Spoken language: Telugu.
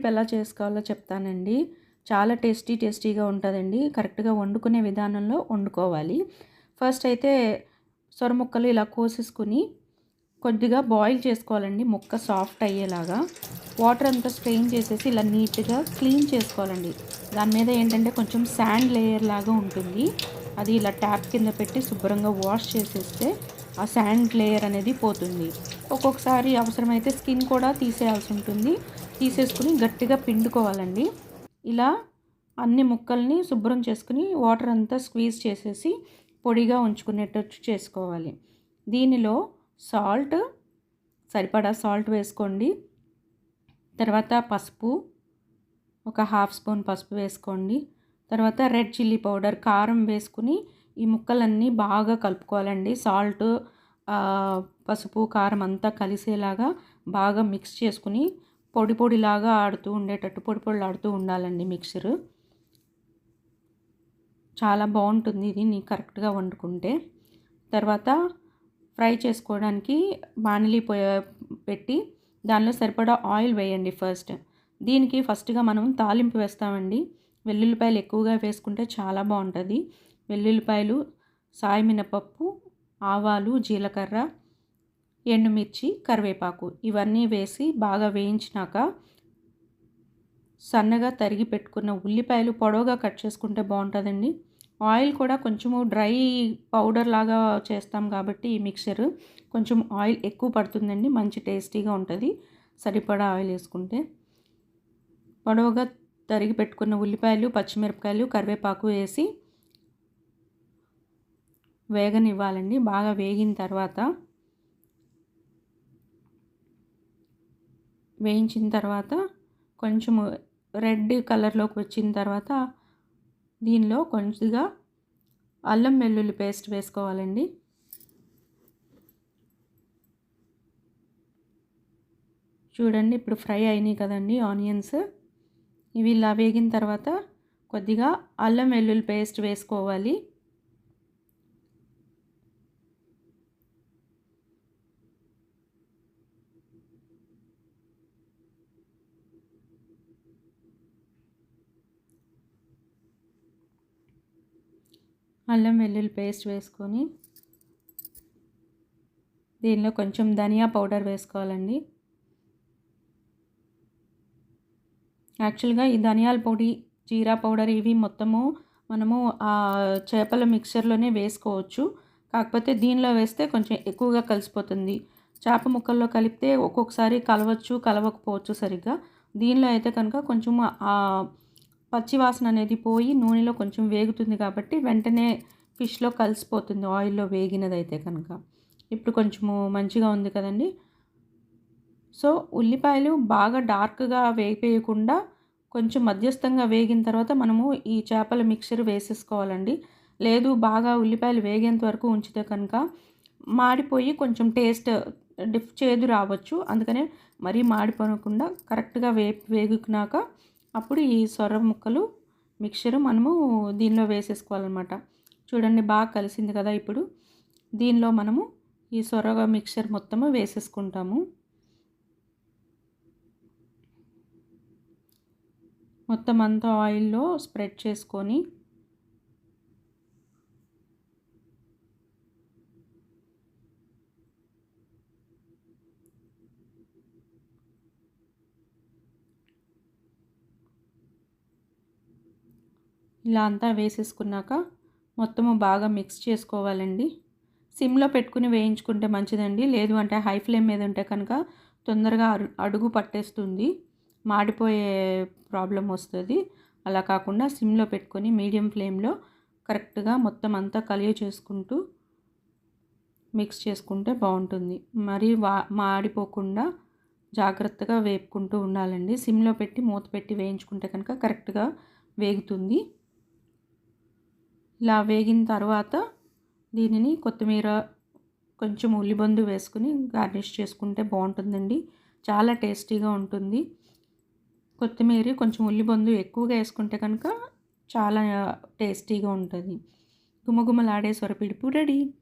సొరపిడిపు ఎలా చేసుకోవాలో చెప్తానండి. చాలా టేస్టీ టేస్టీగా ఉంటుందండి. కరెక్ట్గా వండుకునే విధానంలో వండుకోవాలి. ఫస్ట్ అయితే సొర ముక్కలు ఇలా కోసేసుకుని కొద్దిగా బాయిల్ చేసుకోవాలండి. ముక్క సాఫ్ట్ అయ్యేలాగా. వాటర్ అంతా స్ట్రెయిన్ చేసేసి ఇలా నీట్గా క్లీన్ చేసుకోవాలండి. దాని మీద ఏంటంటే కొంచెం శాండ్ లేయర్ లాగా ఉంటుంది. అది ఇలా ట్యాప్ కింద పెట్టి శుభ్రంగా వాష్ చేసేస్తే ఆ శాండ్ లేయర్ అనేది పోతుంది. ఒక్కొక్కసారి అవసరమైతే స్కిన్ కూడా తీసేయాల్సి ఉంటుంది. తీసేసుకుని గట్టిగా పిండుకోవాలండి. ఇలా అన్ని ముక్కల్ని శుభ్రం చేసుకుని వాటర్ అంతా స్క్వీజ్ చేసేసి పొడిగా ఉంచుకునేటట్టు చేసుకోవాలి. దీనిలో సాల్ట్ సరిపడా సాల్ట్ వేసుకోండి. తర్వాత పసుపు ఒక హాఫ్ స్పూన్ పసుపు వేసుకోండి. తర్వాత రెడ్ చిల్లీ పౌడర్ కారం వేసుకుని ఈ ముక్కలన్నీ బాగా కలుపుకోవాలండి. సాల్ట్ పసుపు కారం అంతా కలిసేలాగా బాగా మిక్స్ చేసుకుని పొడి పొడిలాగా ఆడుతూ ఉండేటట్టు పొడి పొడి ఆడుతూ ఉండాలండి మిక్సర్. చాలా బాగుంటుంది ఇది కరెక్ట్గా వండుకుంటే. తర్వాత ఫ్రై చేసుకోవడానికి బాణలి పెట్టి దానిలో సరిపడా ఆయిల్ వేయండి ఫస్ట్. దీనికి ఫస్ట్గా మనం తాలింపు వేస్తామండి. వెల్లుల్లిపాయలు ఎక్కువగా వేసుకుంటే చాలా బాగుంటుంది. వెల్లుల్లిపాయలు సాయి మినపప్పు ఆవాలు జీలకర్ర ఎండుమిర్చి కరివేపాకు ఇవన్నీ వేసి బాగా వేయించినాక సన్నగా తరిగి పెట్టుకున్న ఉల్లిపాయలు పొడవుగా కట్ చేసుకుంటే బాగుంటుందండి. ఆయిల్ కూడా కొంచెము డ్రై పౌడర్ లాగా చేస్తాం కాబట్టి ఈ మిక్చర్ కొంచెం ఆయిల్ ఎక్కువ పడుతుందండి మంచి టేస్టీగా ఉంటుంది. సరిపడా ఆయిల్ వేసుకుంటే పొడవుగా తరిగి పెట్టుకున్న ఉల్లిపాయలు పచ్చిమిరపకాయలు కరివేపాకు వేసి వేగనివ్వాలండి. బాగా వేగిన తర్వాత వేయించిన తర్వాత కొంచెం రెడ్ కలర్లోకి వచ్చిన తర్వాత దీనిలో కొంచెంగా అల్లం వెల్లుల్లి పేస్ట్ వేసుకోవాలండి. చూడండి ఇప్పుడు ఫ్రై అయినాయి కదండి ఆనియన్స్. ఇవి ఇలా వేగిన తర్వాత కొద్దిగా అల్లం వెల్లుల్లి పేస్ట్ వేసుకోవాలి. అల్లం వెల్లుల్లి పేస్ట్ వేసుకొని దీనిలో కొంచెం ధనియా పౌడర్ వేసుకోవాలండి. యాక్చువల్గా ఈ ధనియాల పొడి జీరా పౌడర్ ఇవి మొత్తము మనము ఆ చేపల మిక్చర్లోనే వేసుకోవచ్చు. కాకపోతే దీనిలో వేస్తే కొంచెం ఎక్కువగా కలిసిపోతుంది. చేప ముక్కల్లో కలిపితే ఒక్కొక్కసారి కలవచ్చు కలవకపోవచ్చు సరిగ్గా. దీనిలో అయితే కనుక కొంచెం పచ్చివాసన అనేది పోయి నూనెలో కొంచెం వేగుతుంది కాబట్టి వెంటనే ఫిష్లో కలిసిపోతుంది ఆయిల్లో వేగినదైతే కనుక. ఇప్పుడు కొంచెము మంచిగా ఉంది కదండి. సో ఉల్లిపాయలు బాగా డార్క్గా వేపేయకుండా కొంచెం మధ్యస్థంగా వేగిన తర్వాత మనము ఈ చేపల మిక్చర్ వేసేసుకోవాలండి. లేదు బాగా ఉల్లిపాయలు వేగేంత వరకు ఉంచితే కనుక మాడిపోయి కొంచెం టేస్ట్ డిఫ్ చేదు రావచ్చు. అందుకనే మరీ మాడిపోనకుండా కరెక్ట్గా వే వేగుకున్నాక అప్పుడు ఈ సొర ముక్కలు మిక్చర్ మనము దీనిలో వేసేసుకోవాలన్నమాట. చూడండి బాగా కలిసింది కదా ఇప్పుడు. దీనిలో మనము ఈ సొరగ మిక్చర్ మొత్తము వేసేసుకుంటాము. మొత్తం అంతా ఆయిల్లో స్ప్రెడ్ చేసుకొని ఇలా అంతా వేసేసుకున్నాక మొత్తము బాగా మిక్స్ చేసుకోవాలండి. సిమ్లో పెట్టుకుని వేయించుకుంటే మంచిదండి. లేదు అంటే హై ఫ్లేమ్ మీద ఉంటే కనుక తొందరగా అడుగు పట్టేస్తుంది. మాడిపోయే ప్రాబ్లం వస్తుంది. అలా కాకుండా సిమ్లో పెట్టుకొని మీడియం ఫ్లేమ్లో కరెక్ట్గా మొత్తం అంతా కలియ చేసుకుంటూ మిక్స్ చేసుకుంటే బాగుంటుంది. మరి వా మాడిపోకుండా జాగ్రత్తగా వేపుకుంటూ ఉండాలండి. సిమ్లో పెట్టి మూత పెట్టి వేయించుకుంటే కనుక కరెక్ట్గా వేగుతుంది. ఇలా వేగిన తర్వాత దీనిని కొత్తిమీర కొంచెం ఉల్లిబందు వేసుకుని గార్నిష్ చేసుకుంటే బాగుంటుందండి. చాలా టేస్టీగా ఉంటుంది. కొత్తిమీర కొంచెం ఉల్లిబందు ఎక్కువగా వేసుకుంటే కనుక చాలా టేస్టీగా ఉంటుంది. గుమగుమలాడే సొరపిడుపు రెడీ.